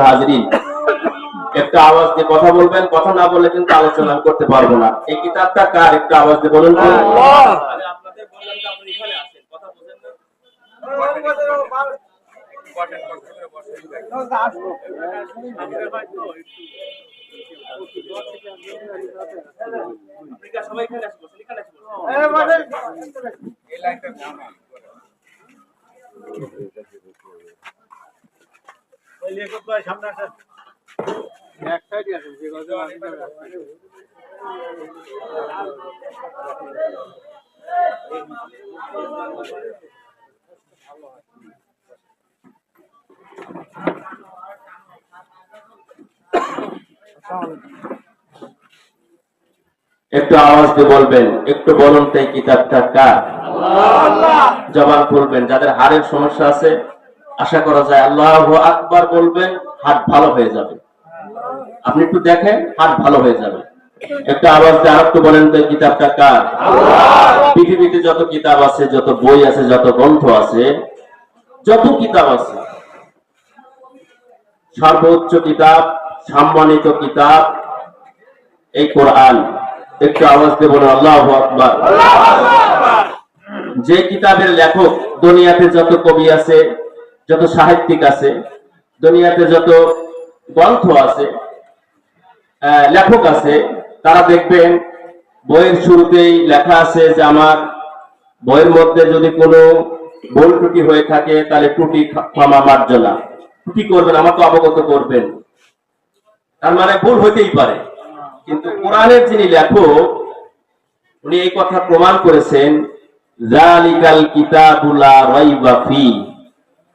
হাজরিন একটা আওয়াজ দিয়ে কথা বলবেন কথা না বললে কিন্তু আলোচনা করতে পারব না। এই কিতাবটা কার? একটা আওয়াজ দিয়ে বলুন তো। আরে একটু আওয়াজ দিয়ে বলবেন একটু বলুন তো এই কিতাবটা কার? জবান খুলবেন যাদের হাড়ের সমস্যা আছে আশা করা যায় আল্লাহ আকবার বলবেন হাট ভালো হয়ে যাবে। আপনি একটু দেখেন হাট ভালো হয়ে যাবে। একটা আওয়াজ দিয়ে আর বলেন তো কিতাবটা কার? পৃথিবীতে যত কিতাব আছে যত বই আছে যত গ্রন্থ আছে যত কিতাব আছে সর্বোচ্চ কিতাব সম্মানিত কিতাব এই কোরআন। একটু আওয়াজ দিয়ে বলুন আল্লাহ আকবার! যে কিতাবের লেখক দুনিয়াতে যত কবি আছে যত সাহিত্যিক আছে, দুনিয়াতে যত গ্রন্থ আছে লেখক আছে, তারা দেখবেন বইয়ের শুরুতেই লেখা আছে যে আমার বইয়ের মধ্যে যদি কোনো ভুল ত্রুটি হয়ে থাকে, তাহলে ত্রুটি ক্ষা- ক্ষমা মার্জনা। ত্রুটি করবেন, আমাকে অবগত করবেন। তার মানে ভুল হইতেই পারে। কিন্তু কোরআনের যিনি লেখক, উনি এই কথা প্রমাণ করেছেন, জালিকাল কিতাবুলা রাইবা ফি।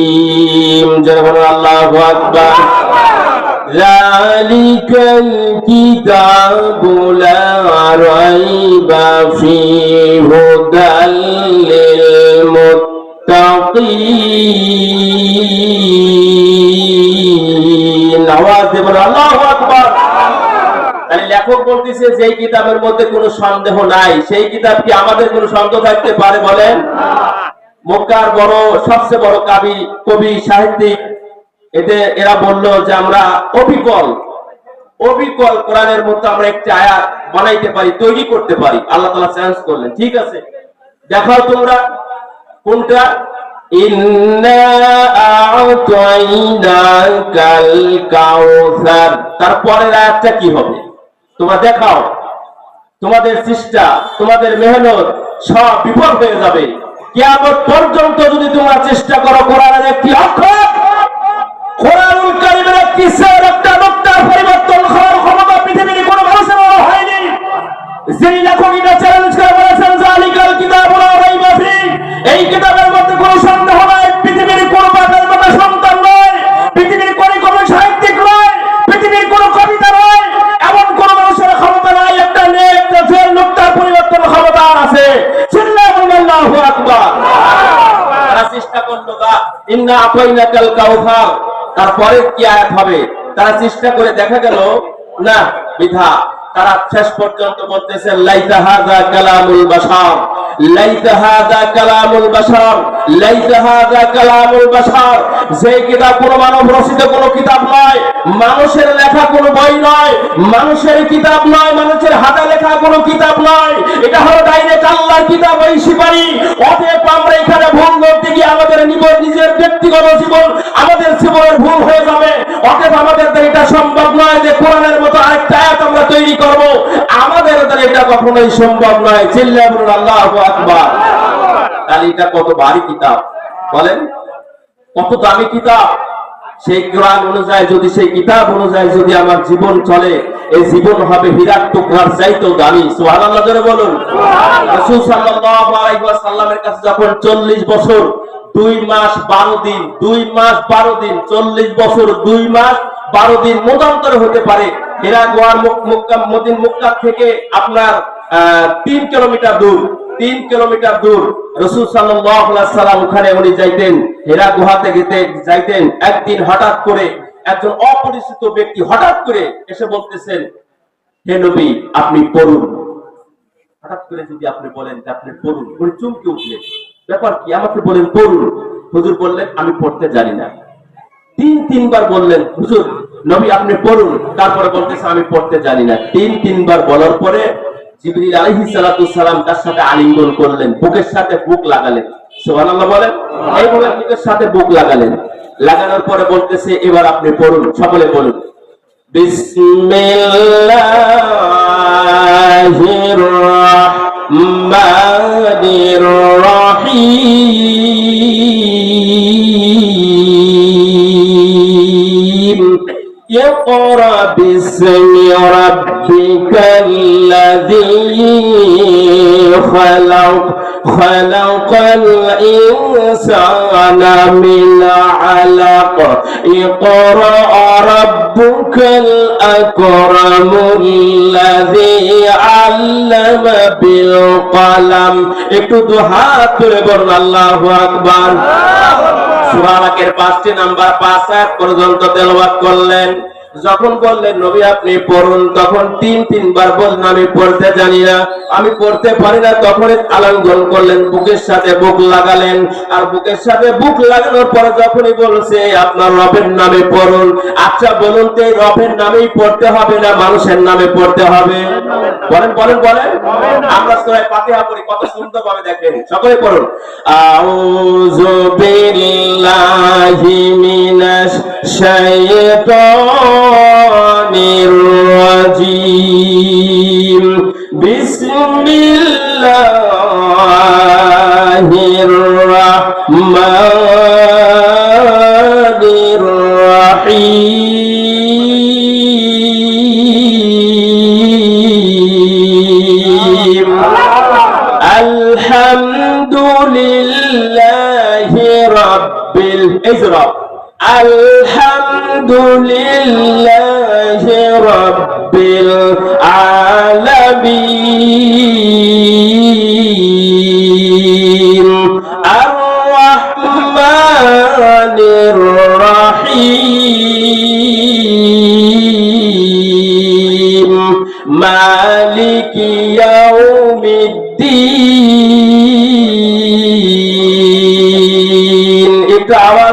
الرحيم جل الله أكبر ذلك الكتاب لا ريب فيه هدى للمتقين আওয়াজ দিয়ে বলো আল্লাহু আকবার তাহলে লেখক বলতেছে যে কিতাবের মধ্যে কোনো সন্দেহ নাই সেই কিতাব কি আমাদের কোনো সন্দেহ থাকতে পারে বলেন মক্কার বড়, সবচেয়ে বড় কবি কবি, সাহিত্যিক, এতে এরা বলল যে আমরা অবিকল। অবিকল কোরআনের মধ্যে আমরা একটি আয়াত বানাইতে পারি, তৈরি করতে পারি। আল্লাহ তালা চ্যালেঞ্জ করলেন, ঠিক আছে? দেখাও তোমরা কোনটা? তারপরের আয়াতটা কি হবে? তোমরা দেখাও। তোমাদের চেষ্টা, তোমাদের মেহনত সব বিফল হয়ে যাবে। পর্যন্ত যদি তোমরা চেষ্টা করো কোরআনের একটি অক্ষর, কোরআনুল কারিমের একটি সের, একটা পরিবর্তন করার ক্ষমতা পৃথিবীর কোনো মানুষের হয়নি। যিনি লেখক এটা চ্যালেঞ্জ করে বলেছেন আলিকাল কিতাবুল লা রাইবা ফি এই কিতাবের মধ্যে কোনো সন্দেহ নাই পৃথিবীর কোনো পাগল মাথা সন্তান নয় পৃথিবীর কোনো কোনো সাহিত্যিক নয় পৃথিবীর কোনো কবিতা নয় এমন কোন মানুষের ক্ষমতা নাই একটা নেক ফের নোক্তার পরিবর্তন ক্ষমতা আছে চিল্লাহ আল্লাহু আকবার তারা চেষ্টা করল গা তারপরে কি আয়াত হবে? তারা চেষ্টা করে দেখা গেল, না, বিধা। তারা শেষ পর্যন্ত বলতেছে, লাইতা হাযা কালামুল বাশার। কোনো কিতাব নয়, মানুষের লেখা কোনো বই নয়, মানুষের কিতাব নয়, মানুষের হাতে লেখা কোনো কিতাব নয়। এটা হলো ডাইরেক্ট আল্লাহর কিতাব ওই সিপারি। অতএব আমরা এখানে ভুল করতে গিয়ে আমাদের নিব- নিজের ব্যক্তিগত জীবন, আমাদের জীবনের ভুল হয়ে যাবে। অতএব আমাদের এটা সম্ভব নয় যে কোরআনের মতো আরেকটা আয়াত আমরা তৈরি করব। কখনোই সম্ভব নয়। চিল্লাহ বলুন, আল্লাহু আকবার। তাহলে এটা কত ভারী কিতাব, বলেন। কত দামি কিতাব। সেই কোরআন অনুযায়ী, যদি সেই কিতাব অনুযায়ী যদি আমার জীবন চলে, এই জীবন হবে হীরার 40 বছর, দুই মাস বারো দিন, দুই মাস বারো দিন, চল্লিশ বছর, দুই মাস বারো দিন মতান্তর হতে পারে হেরা মদিন থেকে আপনার তিন কিলোমিটার দূর, তিন কিলোমিটার দূর রসুল সাল্লাম ওখানে উনি যাইতেন হেরা গুহাতে গেতে যাইতেন। একদিন হঠাৎ করে একজন অপরিচিত ব্যক্তি হঠাৎ করে এসে বলতেছেন, হে নবী, আপনি পড়ুন। হঠাৎ করে যদি আপনি বলেন যে আপনি পড়ুন, উনি চমকে উঠলেন। ব্যাপার কি? আমাকে বলেন, পড়ুন। হুজুর বললেন, আমি পড়তে জানি না। তিন তিনবার বললেন, হুজুর নবী আপনি পড়ুন, তারপরে বলতেছে, আমি পড়তে জানি না। তিন, তিনবার বলার পরে জিবরিল আলহি সালাম তার সাথে আলিঙ্গন করলেন, বুকের সাথে বুক লাগালেন। সোহান আল্লাহ বলেন এইভাবে বুকের সাথে বুক লাগালেন। লাগানোর পরে বলতেছে, এবার আপনি পড়ুন, সকলে বলুন বিসমিল্লাহির রহমানির রহিম। اقرأ باسم ربك الذي خلق خلق الإنسان من علق اقرأ ربك الأكرم الذي علم بالقلم একটু দু হাত তুলে বলুন আল্লাহু আকবার সুরাকের পাঁচটি নাম্বার পাঁচ এক পর্যন্ত তেলাওয়াত করলেন যখন বললেন, নবী, আপনি পড়ুন। তখন তিন, তিনবার বললেন, আমি পড়তে জানি না। আমি পড়তে পারি না। তখন আলঙ্গন করলেন, বুকের সাথে বুক লাগালেন। আর বুকের সাথে বুক লাগানোর পরে যখনই বলছে, আপনার রবের নামে পড়ুন। আচ্ছা বলুন তো রবের নামেই পড়তে হবে না মানুষের নামে পড়তে হবে? বলেন বলেন বলেন। আমরা সবাই পাতিহা পড়ি, কত সুন্দর ভাবে দেখেন। সকলে পড়ুন। আউযু বিল্লাহি মিনাশ শাইতানির الرجيم بسم الله الرحمن الرحيم. الحمد لله رب الإزرار الحمد لله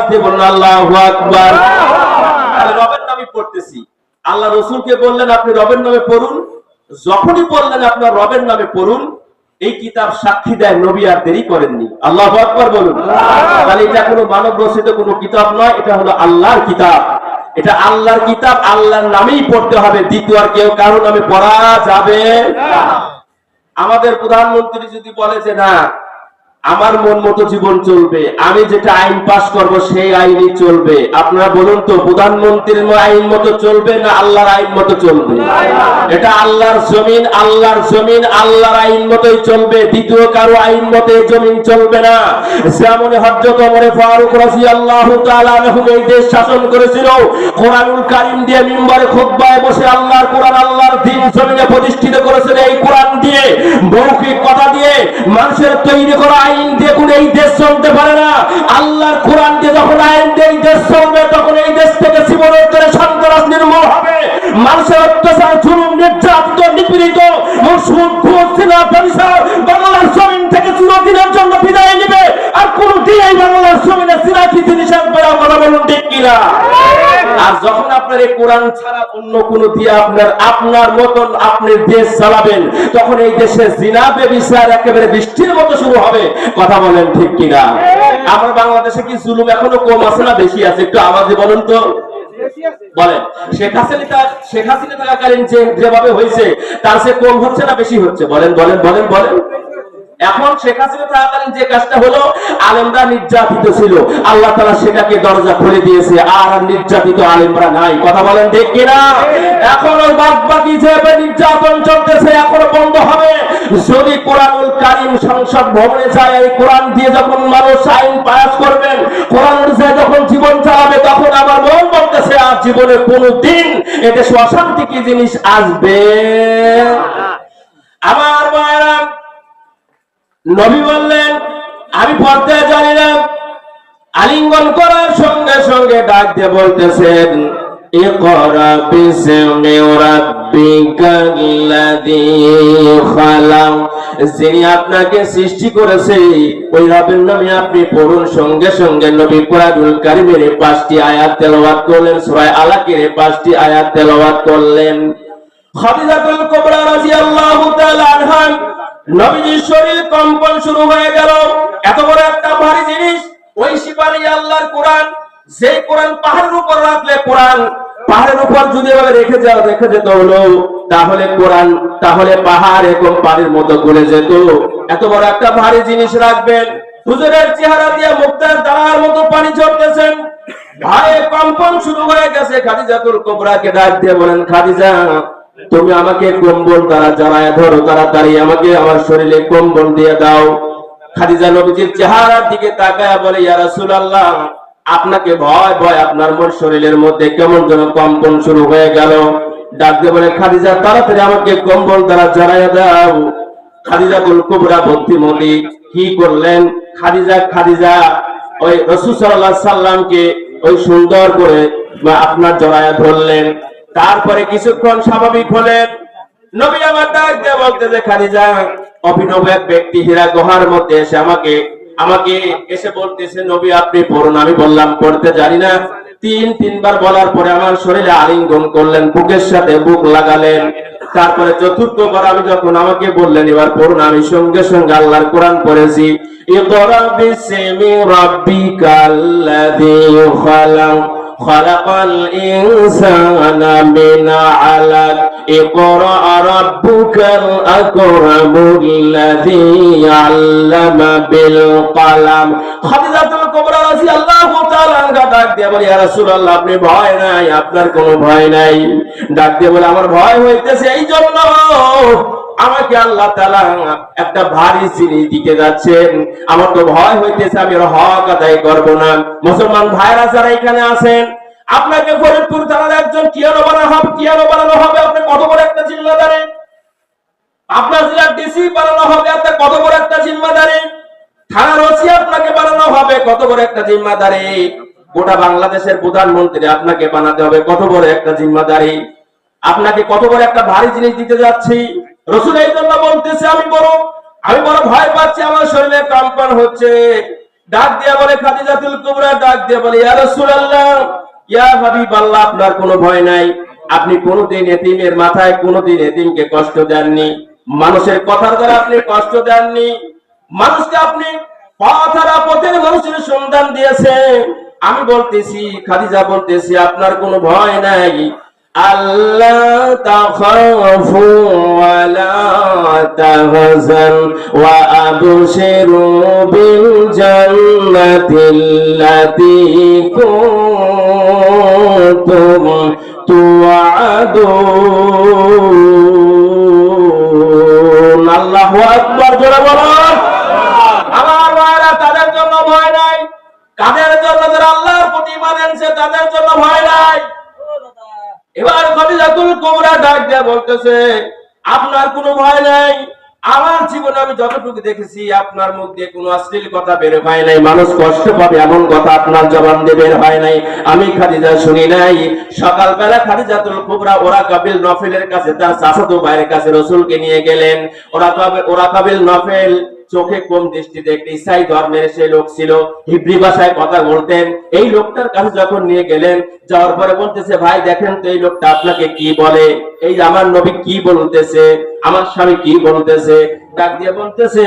আওয়াজ দেবন আল্লাহু আকবার। রবের নামে পড়তেছি। আল্লাহ রসুলকে বললেন আপনি রবের নামে পড়ুন। যখনই বললেন আপনার রবের নামে পড়ুন এই কিতাব সাক্ষী দেয় নবী আর দেরি করেননি। আল্লাহ আকবার বলুন। তাহলে এটা কোনো মানব রচিত কোনো কিতাব নয় এটা হলো আল্লাহর কিতাব। এটা আল্লাহর কিতাব আল্লাহর নামেই পড়তে হবে। দ্বিতীয় আর কেউ কারও নামে পড়া যাবে আমাদের প্রধানমন্ত্রী যদি বলে যে না আমার মন মতো জীবন চলবে। আমি যেটা আইন পাস করব, সেই আইনই চলবে। আপনারা বলুন তো, প্রধানমন্ত্রীর আইন মতো চলবে না আল্লাহর আইন মতো চলবে? এটা আল্লাহর জমিন আল্লাহর জমিন, আল্লাহর আইন মতোই চলবে। দ্বিতীয় কারও আইন মতে জমিন চলবে না। যেমন হযরত ওমর ফারুক রাদিয়াল্লাহু তাআলা এই দেশ শাসন করেছিল, কোরআনুল কারীম দিয়ে মিম্বরে খুতবায় বসে আল্লাহর কোরআন আল্লাহর দ্বীন জমিনে প্রতিষ্ঠিত করেছেন এই কোরআন দিয়ে মৌখিক কথা দিয়ে মানুষের তৈরি করা আইন দিয়ে কোনো এই দেশ চলতে পারে না। আল্লাহর কোরআন দিয়ে যখন আইন দিয়ে এই দেশ চলবে, তখন এই দেশ থেকে জীবনোত্তরে সন্ত্রাস নির্মূল হবে। মানুষের অত্যাচার, জুলুম, নির্যাতিত, নিপীড়িত ব্যবসা বাংলার জমিন থেকে চিরদিনের জন্য বিদায় নেবে। আর কোন দিন এই বাংলার জমিনে সিনাকি কথা বলুন ঠিক কিনা। আর যখন আপনার এই কোরআন ছাড়া অন্য কোন দিয়ে আপনার আপনার মতন আপনি দেশ চালাবেন তখন এই দেশে জিনা বেবিচার একেবারে বৃষ্টির মতো শুরু হবে। কথা বলেন ঠিক কিনা? আমার বাংলাদেশে কি জুলুম এখনও কম আছে না বেশি আছে? একটু আওয়াজে বলুন তো। বলেন শেখ হাসিনা শেখ হাসিনা থাকাকালীন যেভাবে হয়েছে তার সে কম হচ্ছে না বেশি হচ্ছে? বলেন বলেন বলেন বলেন। এখন শেখ হাসিনা থাকাকালীন যে কাজটা হলো, আলেমরা নির্যাতিত ছিল। আল্লাহ তালা সেটাকে দরজা খুলে দিয়েছে, আর নির্যাতিত আলেমরা নাই। কথা বলেন ঠিক কিনা? এখনও বাদ বাকি যে নির্যাতন চলতেছে, এখনও বন্ধ হবে। যদি কোরআনুল কারিম সংসদ ভবনে যায়, এই কোরআন দিয়ে যখন মানুষ আইন পাস করবেন, কোরআন অনুযায়ী যখন জীবন চালাবে, তখন আমার মন বলতেছে, আর জীবনে কোনো দিন এদেশে অশান্তি কি জিনিস আসবে? আমার মায়েরা নবী বললেন, আমি পড়তে জানি না। আলিঙ্গন করার সঙ্গে সঙ্গে ডাক দিয়ে বলতেছেন যিনি আপনাকে সৃষ্টি করেছে, ওই রবের নামে আপনি পড়ুন। সঙ্গে সঙ্গে নবী কুরআনুল কারীমের পাঁচটি আয়াত তেলাওয়াত করলেন, সূরা আলাকের পাঁচটি আয়াত তেলাওয়াত করলেন। খাদিজাতুল কুবরা রাদিয়াল্লাহু তাআলা আনহা, নবীজির শরীর কম্পন শুরু হয়ে গেল। এত বড় একটা ভারী জিনিস, ওই আল্লাহর কোরআন কোরআন পাহাড়ের উপর রাখলে কোরআন, পাহাড়ের উপর যদি এভাবে রেখে যাও, রেখে যেত হলো, তাহলে কোরআন, তাহলে পাহাড় এরকম পানির মতো গলে যেত। এত বড় একটা ভারী জিনিস রাখবেন। হুজুরের চেহারা দিয়ে মুক্তার দাঁড়ার মতো পানি ঝরতেছেন। ভয়ে কম্পন শুরু হয়ে গেছে, খাদিজাতুল কোবরাকে ডাক দিয়ে বলেন, খাদিজা তুমি আমাকে কম্বল তারা জড়ায় ধরো, তাড়াতাড়ি আমাকে আমার শরীরে কম্বল দিয়ে দাও। খাদিজা নবীজির চেহারার দিকে তাকায় বলে, ইয়া রাসূলুল্লাহ, আপনাকে ভয় ভয় আপনার মোর শরীরের মধ্যে কেমন যেন কম্পন শুরু হয়ে গেল। ডাক দিয়ে বলে, খাদিজা, তাড়াতাড়ি আমাকে কম্বল তারা জড়ায় দাও। খাদিজা বল কুবরা বুদ্ধিমতী, কি করলেন? খাদিজা খাদিজা, ওই রসুল সাল্লাহ সাল্লামকে ওই সুন্দর করে আপনার জড়ায়া ধরলেন। তারপরে কিছুক্ষণ স্বাভাবিক হলেন। নবী আমার ডাক দিয়ে বলতে যে, খাদিজা, অভিনব এক ব্যক্তি হীরা গুহার মধ্যে এসে আমাকে আমাকে এসে বলতেছে, নবী, আপনি পড়ুন, আমি বললাম, পড়তে জানি না। তিন, তিনবার বলার পরে আমার শরীরে আলিঙ্গন করলেন, বুকের সাথে বুক লাগালেন। তারপরে চতুর্থবার আমি যখন আমাকে বললেন, এবার পড়ুন, আমি সঙ্গে সঙ্গে আল্লাহর কোরআন পড়েছি। ইকরা বিসমি রাব্বিকাল্লাযী খালাক। خلق الإنسان من علق اقرأ ربك الأكرم الذي علم بالقلم খাদিজাতুল কুবরা রাদিয়াল্লাহু তাআলা আনহা ডাক দিয়ে বলে ইয়া রাসূলুল্লাহ আপনি ভয় নাই আপনার কোনো ভয় নাই ডাক দিয়ে বলে আমার ভয় হইতেছে এই জন্য আমাকে আল্লাহ তাআলা একটা ভারী জিনিস দিতে যাচ্ছেন। আমার তো ভয় হইতেছে, আমি হক আদায় করব না। মুসলমান ভাইরা যারা এখানে আছেন, আপনাকে ফরিদপুর থানার একজন কিয়ানো বানানো হবে কিয়ানো বানানো হবে, আপনি কত বড় একটা জিম্মাদারি? আপনার জেলার ডিসি বানানো হবে আপনার কত বড় একটা জিম্মাদারি? থানার ওসি আপনাকে বানানো হবে, কত বড় একটা জিম্মাদারি? গোটা বাংলাদেশের প্রধানমন্ত্রী আপনাকে বানাতে হবে, কত বড় একটা জিম্মাদারি? আপনাকে কত বড় একটা ভারী জিনিস দিতে যাচ্ছি? রসুল জন্য বলতেছে, আমি বড় আমি বড় ভয় পাচ্ছি, আমার শরীরে কম্পন হচ্ছে। ডাক বলে, খাদিজাতুল কুবরা ডাক বলে, ইয়া রাসূলুল্লাহ, ইয়া আপনার কোনো ভয় নাই। আপনি কোনোদিন এতিমের মাথায় কোনোদিন এতিমকে কষ্ট দেননি। মানুষের কথার দ্বারা আপনি কষ্ট দেননি। মানুষকে আপনি পথের মানুষের সন্ধান দিয়েছেন। আমি বলতেছি, খাদিজা বলতেছি, আপনার কোনো ভয় নাই। তাখাফু ওয়ালা তাহজান ওয়া আবশিরু বিল জান্নাতিল্লাতী কুনতুম তুআদুন আল্লাহু আকবার, জোরে বলুন আমার ভাইরা তাদের জন্য ভয় নাই, কাদের জন্য? যারা আল্লাহর প্রতি মানেনছে তাদের জন্য ভয় নাই। এবার খাদিজাতুল কুবরা ডাক দিয়ে বলতেছে, আপনার কোনো ভয় নাই। আমার জীবনে আমি যতটুকু দেখেছি, আপনার মুখ দিয়ে কোনো অশ্লীল কথা বের হয় নাই। মানুষ কষ্ট পাবে, এমন কথা আপনার জবান দিয়ে বের হয় নাই। আমি খাদিজা শুনি নাই। সকালবেলা খাদিজাতুল কুবরা ওরা কাবিল নফেলের কাছে, তার চাচাতো ভাইয়ের কাছে রসুলকে নিয়ে গেলেন। ওরা ওরা কাবিল নফেল চোখে কম দৃষ্টিতে একটি ইসাই ধর্মের সেই লোক ছিল। হিব্রি ভাষায় কথা বলতেন। এই লোকটার কাছে যখন নিয়ে গেলেন, যাওয়ার পরে বলতেছে, ভাই, দেখেন তো এই লোকটা আপনাকে কি বলে? এই আমার নবী কি বলতেছে? আমার স্বামী কি বলতেছে? ডাক দিয়ে বলতেছে,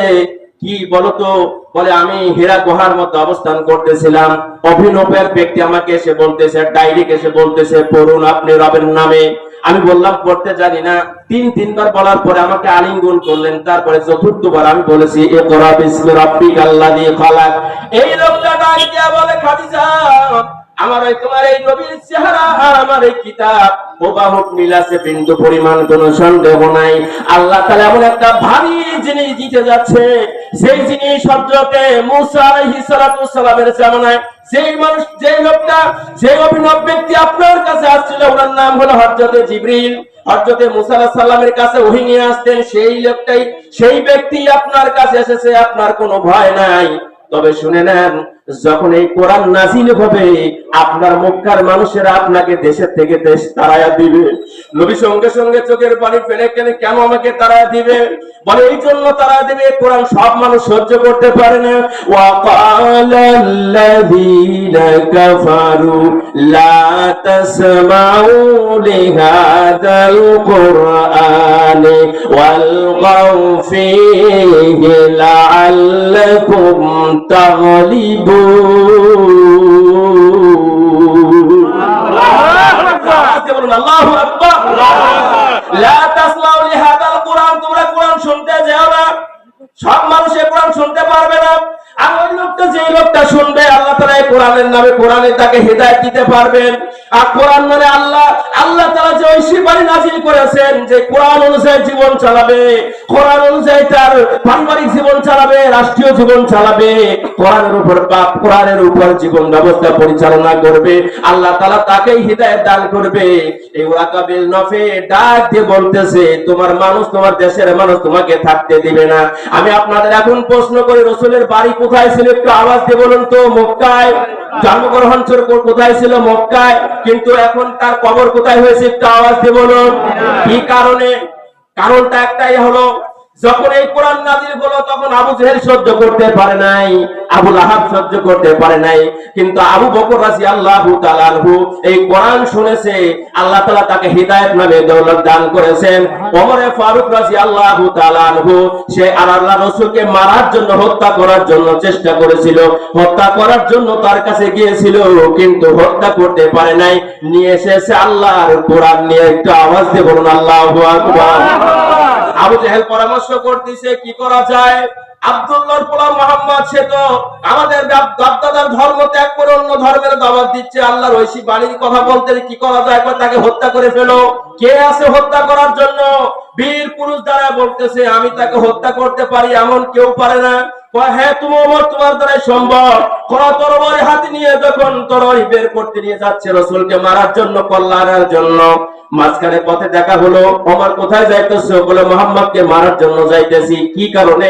কি বলতো বলে, আমি হীরা গুহার মধ্যে অবস্থান করতেছিলাম। অভিনবের ব্যক্তি আমাকে এসে বলতেছে, ডাইরেক্ট এসে বলতেছে, পড়ুন আপনি রবের নামে। আমি বললাম, পড়তে জানি না। তিন, তিনবার বলার পরে আমাকে আলিঙ্গন করলেন। তারপরে চতুর্থবার আমি বলেছি এ করা বিস্মি রব্বিক আল্লাযী খালাক। এই লোকটা ডাক দিয়া বলে, খাদিজা, আমার ওই তোমার এই নবীর চেহারা আমার এই কিতাব কোনো নাই। আল্লাহ এমন একটা ভারী জিনিস যাচ্ছে। সেই জিনিস যেই মানুষ যে লোকটা সেই অভিনব ব্যক্তি আপনার কাছে আসছিল, ওনার নাম হলো হরজতে জিবরিল। হরজতে মুসা সাল্লামের কাছে ওহি নিয়ে আসতেন, সেই লোকটাই, সেই ব্যক্তি আপনার কাছে এসেছে, আপনার কোনো ভয় নাই। তবে শুনে নেন যখন এই কোরআন নাজিল হবে আপনার মক্কার মানুষেরা আপনাকে দেশের থেকে দেশ তাড়ায়া দিবে নবী সঙ্গে সঙ্গে চোখের পানি ফেলে কেন কেন আমাকে তাড়ায়া দিবে বলে এই জন্য তারা দিবে কোরআন সব মানুষ সহ্য করতে পারে না وقال الذين كفروا لا تسمعوا لهذا القرآن والغوا فيه لعلكم تغلبون বলুন সব শুনতে পারবে না। লোকটা লোকটা আল্লাহ কোরআনের নামে তাকে হেদায়েত দিতে পারবেন। আর কোরআন মানে আল্লাহ আল্লাহ যে ওই সিপারি নাজিল করেছেন যে কোরআন অনুযায়ী জীবন চালাবে, কোরআন অনুযায়ী তার পারিবারিক জীবন চালাবে, রাষ্ট্রীয় জীবন চালাবে, কোরআনের উপর কোরআনের উপর জীবন ব্যবস্থা পরিচালনা করবে। আল্লাহ তাআলা তাকেই দান করবে। এই ওয়াকাবিল নফে ডাক দিয়ে বলতেছে, তোমার মানুষ তোমার দেশের মানুষ তোমাকে থাকতে দিবে না। আমি আপনাদের এখন প্রশ্ন করি, রসুলের বাড়ি কোথায় ছিল? একটু আওয়াজ দিয়ে বলুন তো, মক্কায়। জন্মগ্রহণ কোথায় ছিল মক্কায়? কিন্তু এখন তার কবর কোথায় হয়েছে? একটু আওয়াজ দিয়ে বলুন। কি কারণে? কারণটা একটাই হলো যখন এই কোরআন নাজিল হলো, তখন আবু জেহেল সহ্য করতে পারে নাই, আবু লাহাব সহ্য করতে পারে নাই। কিন্তু আবু বকর রাদিয়াল্লাহু তাআলা আনহু এই কোরআন শুনেছে, আল্লাহ তাআলা তাকে হিদায়াত নামে দৌলত দান করেছেন। ওমরে ফারুক রাদিয়াল্লাহু তাআলা আনহু, সে আর আল্লাহ রাসূলকে মারার জন্য হত্যা করার জন্য চেষ্টা করেছিল। হত্যা করার জন্য তার কাছে গিয়েছিল, কিন্তু হত্যা করতে পারে নাই। নিয়ে এসেছে আল্লাহর কোরআন নিয়ে একটু আওয়াজ দিয়ে বলুন, আল্লাহু আকবার। আবু জাহেল পরামর্শ করতেছে, কি করা যায়? আব্দুল্লাহর পোলা মোহাম্মদ, সে তো আমাদের দাদাদার ধর্ম ত্যাগ করে অন্য ধর্মের দাওয়াত দিচ্ছে। আল্লাহর ঐশী বাণীর কথা বলতে কি করা যায়? একবার তাকে হত্যা করে ফেলো। কে আছে হত্যা করার জন্য? বীর পুরুষ দ্বারা বলতেছে, আমি তাকে হত্যা করতে পারি, এমন কেউ পারে না। হ্যাঁ তোমার দ্বারাই সম্ভব। নিয়ে যখন বের করতে নিয়ে যাচ্ছে মারার জন্য জন্য। মাঝখানে পথে দেখা হলো, ওমর কোথায় যাইতেছে? বলে, মোহাম্মদকে মারার জন্য যাইতেছি। কি কারণে?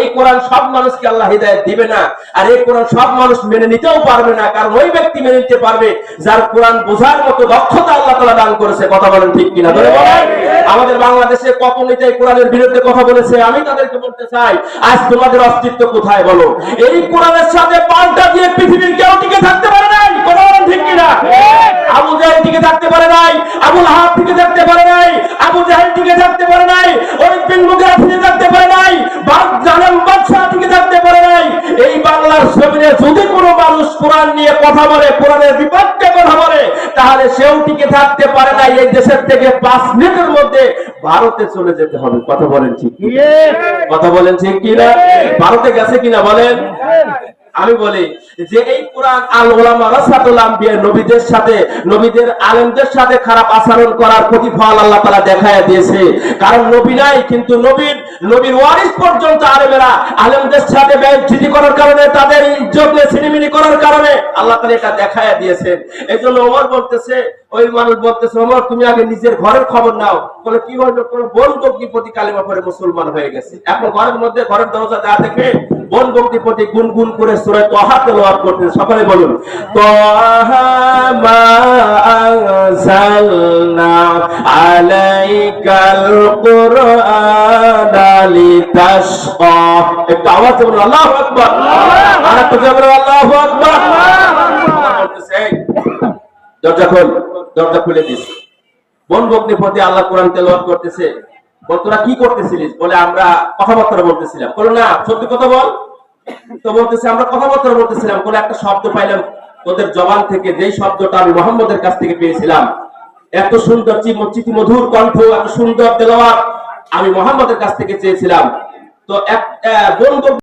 এই কোরআন সব মানুষকে আল্লাহ হৃদায়ত দিবে না। আর এই কোরআন সব মানুষ মেনে নিতেও পারবে না, কারণ ওই ব্যক্তি মেনে নিতে পারবে যার কোরআন বোঝার মতো দক্ষতা আল্লাহ তালা দান করেছে। কথা বলেন ঠিক কিনা? ধরে বলেন। আমাদের বাংলাদেশে কত নেতা কোরআনের বিরুদ্ধে কথা বলেছে। আমি তাদেরকে বলতে চাই, আজ তোমাদের অস্তিত্ব কোথায় বলো? এই কোরআনের সাথে পাল্টা দিয়ে পৃথিবীর কেউ টিকে থাকতে পারে নাই? বলেন ঠিক কিনা? আবু জাহেল টিকে থাকতে পারে নাই আবু লাহাব টিকে থাকতে পারে নাই আবু জাহেল টিকে থাকতে পারে নাই ওই বিন মুগিরা টিকে থাকতে পারে নাই জালেম বাদশাহ টিকে থাকতে পারে নাই। এই বাংলার জমিনে যদি কোনো মানুষ কোরআন নিয়ে কথা বলে কোরআনের বিপক্ষে কথা বলে তাহলে সেও টিকে থাকতে পারে না এই দেশের থেকে পাঁচ মিনিটের মধ্যে ভারতে চলে যেতে হবে। কথা বলেন ঠিক কথা বলেন ঠিক কিনা? ভারতে গেছে কিনা বলেন? আমি বলি যে এই কোরআন আল ওলামা রাসাতুল আম্বিয়া নবীদের সাথে, নবীদের আলেমদের সাথে খারাপ আচরণ করার প্রতিফল আল্লাহ তাআলা দেখায় দিয়েছে। কারণ নবী নাই, কিন্তু নবীর নবীর ওয়ারিস পর্যন্ত আলেমেরা আলেমদের সাথে করার কারণে, তাদের ইজ্জত করার কারণে আল্লাহ তালা এটা দেখায় দিয়েছেন। এই জন্য ওমর বলতেছে, ওই মানুষ বলতেছে, ওমর, তুমি আগে নিজের ঘরের খবর নাও। বলে, কি হলো কোনো বোন প্রতি কালিমা পরে মুসলমান হয়ে গেছে। এখন ঘরের মধ্যে, ঘরের দরজা দেওয়া দেখে বোন প্রতি গুনগুন করে সুরে তহা তেলাওয়াত করতে সকলে বলুন। আল্লাহু কোরআন তেলাওয়াত করতেছে। বল, তোরা কি করতেছিলিস? বলে, আমরা কথাবার্তা বলতেছিলাম। বলো না, সত্যি কথা বল। তো বলতেছে, আমরা কথাবার্তা বলতেছিলাম বলে একটা শব্দ পাইলাম। তোদের জবান থেকে যেই শব্দটা আমি মোহাম্মদের কাছ থেকে পেয়েছিলাম, এত সুন্দর চিতি মধুর কণ্ঠ, এত সুন্দর তেলাওয়াত আমি মোহাম্মদের কাছ থেকে চেয়েছিলাম। তো এক বন্ধু বোন